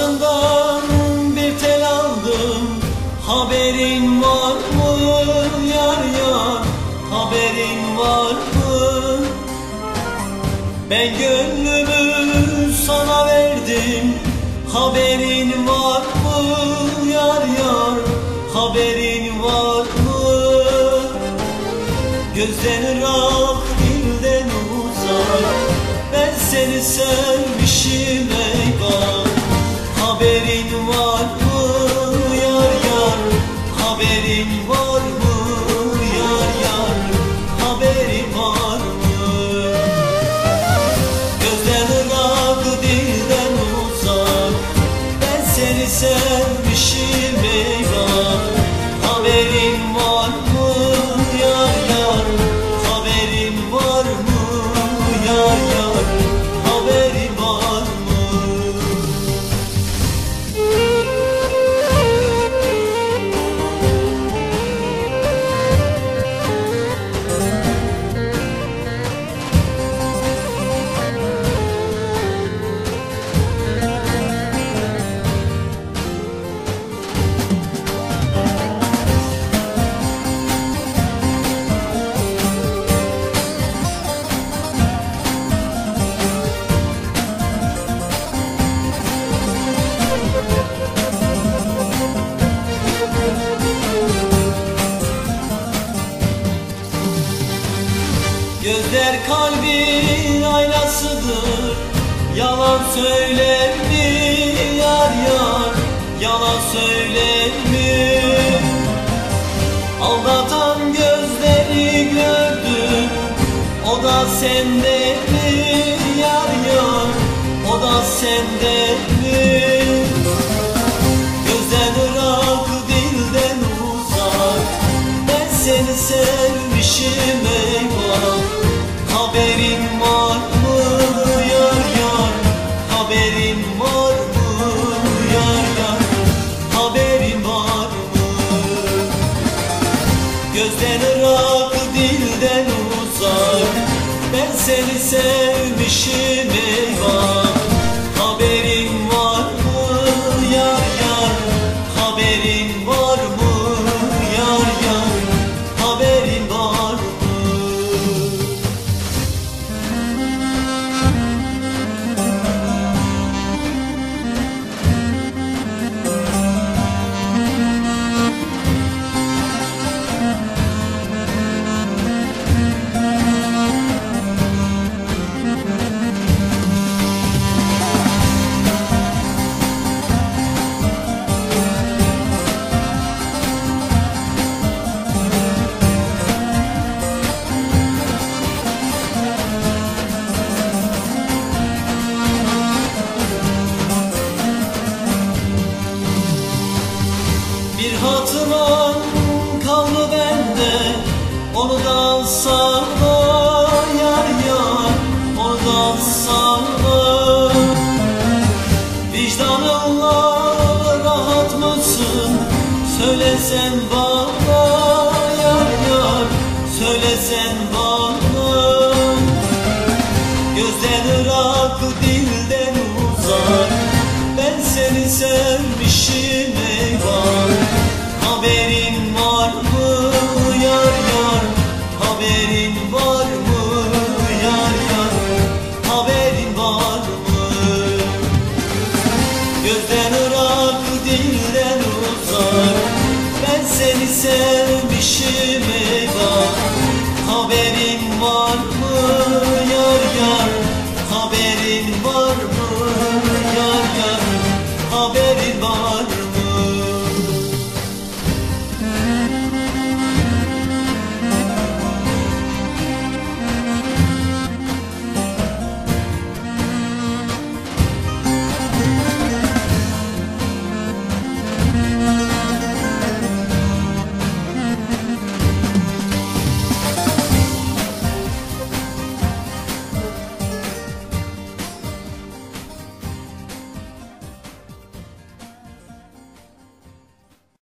Pazarından bir tel aldım. Haberin var mı yar yar? Haberin var mı? Ben gönlümü sana verdim. Haberin var mı yar yar? Haberin var mı? Gözden ırak dilden uzak. Ben seni sevmişim Haberin var Gözler kalbin aynasıdır. Yalan söyler mi yar yar. Yalan söyler mi Aldatan gözleri gördüm. O da sende mi yar yar? O da sende mi Gözden ırak dilden uzak. Ben seni sevmişim eyvah sana yar yar ondan sana Vicdanınla rahat mısın? Söylesen bana yar yar söylesen bana. Gözden ırak dilden uzak ben seni sev 아